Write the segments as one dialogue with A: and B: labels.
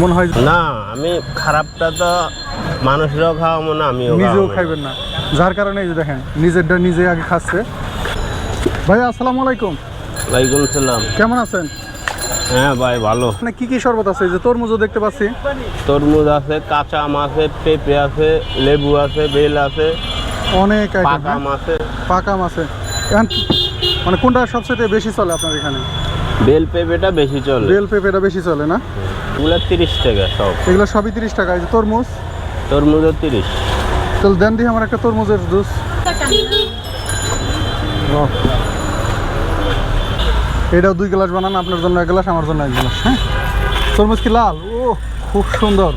A: মনে হয়
B: না আমি খারাপটা তো মানুষরাও খাওয়াবো না আমিও
A: নিজেও খাইবেন না। যার কারণে এই যে দেখেন নিজেরটা নিজে আগে খাচ্ছে। ভাই আসসালামু আলাইকুম।
B: ওয়ালাইকুম সালাম।
A: কেমন আছেন?
B: হ্যাঁ ভাই ভালো।
A: মানে কি কি শরবত আছে? যে তরমুজও দেখতে পাচ্ছি।
B: তরমুজ আছে কাঁচা আম আছে পেঁপে আছে লেবু আছে বেল আছে
A: অনেক
B: পাকা আম আছে।
A: পাকা আম আছে। মানে কোনটা সবচেয়ে বেশি চলে আপনার এখানে?
B: বেল পেঁপেটা বেশি চলে।
A: বেল পেঁপেটা বেশি চলে না?
B: এগুলো তিরিশ টাকা সব।
A: এগুলো সবই তিরিশ টাকা এই যে তরমুজ।
B: তরমুজও তিরিশ।
A: তাহলে দেন দিয়ে আমার একটা তরমুজের জুস। এটাও দুই গ্লাস বানান আপনার জন্য এক গ্লাস আমার জন্য এক গ্লাস হ্যাঁ? তরমুজ কি লাল? ও খুব সুন্দর।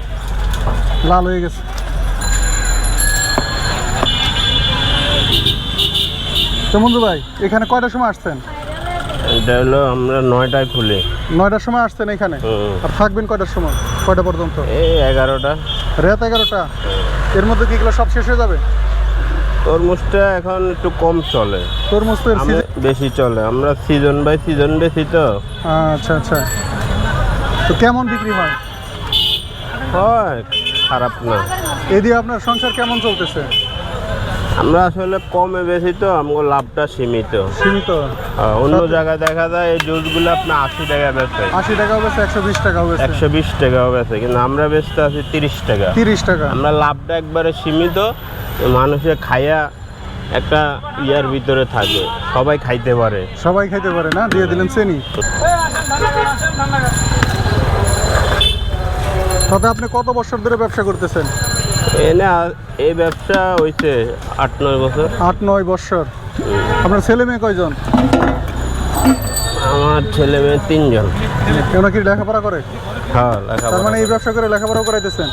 A: লাল হয়ে গেছে। তো মঞ্জু ভাই এখানে কয়টার সময় আসছেন?
B: এটা হলো আমরা নয়টায় খুলি।
A: নয়টার সময় আসছেন এখানে আর থাকবেন কয়টার সময়? কয়টা পর্যন্ত?
B: এই এগারোটা।
A: রাত এগারোটা? এর মধ্যে কি এগুলো সব শেষ হয়ে যাবে?
B: তরমুজটা এখন একটু কম চলে।
A: তরমুজ তো
B: বেশি চলে। আমরা সিজন বাই সিজন বেশি তো।
A: আচ্ছা আচ্ছা। তো কেমন বিক্রি হয়?
B: হয় খারাপ না।
A: এদিকে আপনার সংসার কেমন চলতেছে?
B: আমরা আসলে কমে বেশি তো আমাকে লাভটা সীমিত।
A: সীমিত।
B: অন্য জায়গায় দেখা যায় এই জুসগুলো আপনার আশি টাকা বেচে।
A: আশি টাকাও বেছে একশো বিশ টাকাও বেছে
B: একশো বিশ টাকাও বেচে কিন্তু আমরা বেচতে আছি তিরিশ টাকা।
A: তিরিশ টাকা।
B: আমরা লাভটা একবারে সীমিত মানুষে খাইয়া একটা ইয়ার ভিতরে থাকে সবাই খাইতে পারে।
A: সবাই খাইতে পারে না? দিয়ে দিলেন চেনি। তবে আপনি কত বছর ধরে ব্যবসা করতেছেন?
B: এনে এই ব্যবসা হইছে আট নয় বছর।
A: আট নয় বছর। আপনার ছেলে মেয়ে কয়জন?
B: আমার ছেলে মেয়ে তিনজন।
A: কেউ কি লেখাপড়া করে?
B: হ্যাঁ
A: তার
B: লেখাপড়া
A: মানে এই ব্যবসা করে লেখাপড়া করাইতেছেন?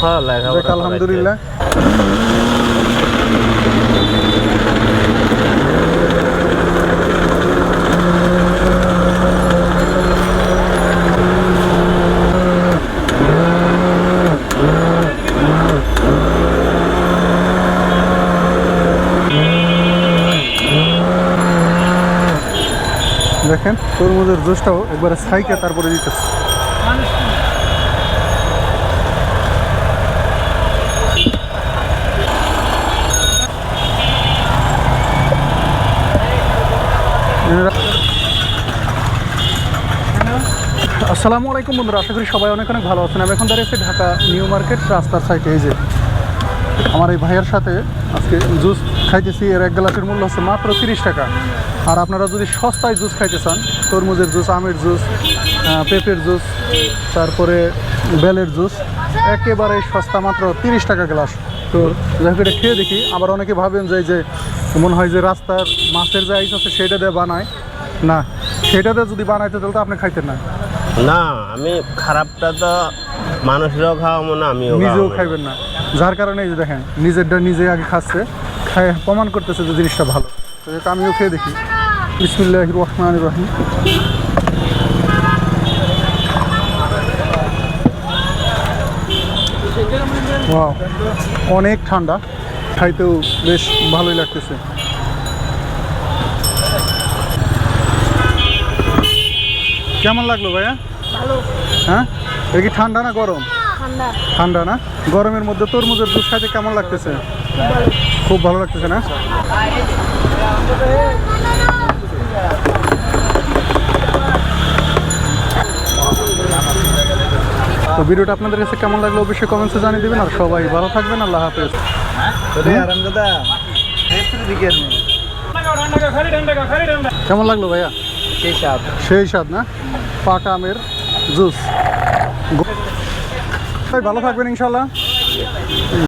B: হ্যাঁ লেখাপড়া
A: আলহামদুলিল্লাহ। দেখেন তরমুজের জুসটাও একবারে সাইকে তারপরে দিতেছে। আসসালামু আলাইকুম বন্ধুরা, আশা করি সবাই অনেক অনেক ভালো আছেন। আমি এখন দাঁড়িয়েছি ঢাকা নিউ মার্কেট, রাস্তার সাইডে এই যে আমার এই ভাইয়ের সাথে আজকে জুস খাইতেছি, এর এক গ্লাসের মূল্য হচ্ছে মাত্র তিরিশ টাকা। আর আপনারা যদি সস্তায় জুস খাইতে চান, তরমুজের জুস আমের জুস পেঁপের জুস তারপরে বেলের জুস একেবারে সস্তা মাত্র তিরিশ টাকা গ্লাস তো যাই এটা খেয়ে দেখি। আবার অনেকে ভাবেন যে যে মনে হয় যে রাস্তার মাছের যে আইস আছে, সেটা দিয়ে বানায়। না, সেটা দিয়ে যদি বানাইতে, তাহলে তো আপনি খাইতেন না।
B: না আমি খারাপটা তো মানুষরাও খাওয়াবো না আমিও
A: নিজেও খাইবেন না। যার কারণে এই যে দেখেন নিজেরটা নিজে আগে খাচ্ছে খায় প্রমাণ করতেছে যে জিনিসটা ভালো। তো আমিও খেয়ে দেখি। বিসমুল্লাহ রহমান রহিম। অনেক ঠান্ডা। খাইতেও বেশ ভালোই লাগতেছে। কেমন লাগল ভাইয়া? ভালো। হ্যাঁ? এটা কি ঠান্ডা না গরম?
C: ঠান্ডা।
A: ঠান্ডা না? গরমের মধ্যে তরমুজের জুস খাইতে কেমন লাগতেছে? খুব ভালো লাগতেছে না? তো ভিডিওটা আপনাদের কাছে কেমন লাগল অবশ্যই কমেন্টসে জানিয়ে দেবেন আর সবাই ভালো থাকবেন আল্লাহ হাফেজ। কেমন লাগল ভাইয়া?
B: সেই স্বাদ।
A: সেই স্বাদ না? পাকা আমের জুস। ভালো থাকবেন ইনশাল্লাহ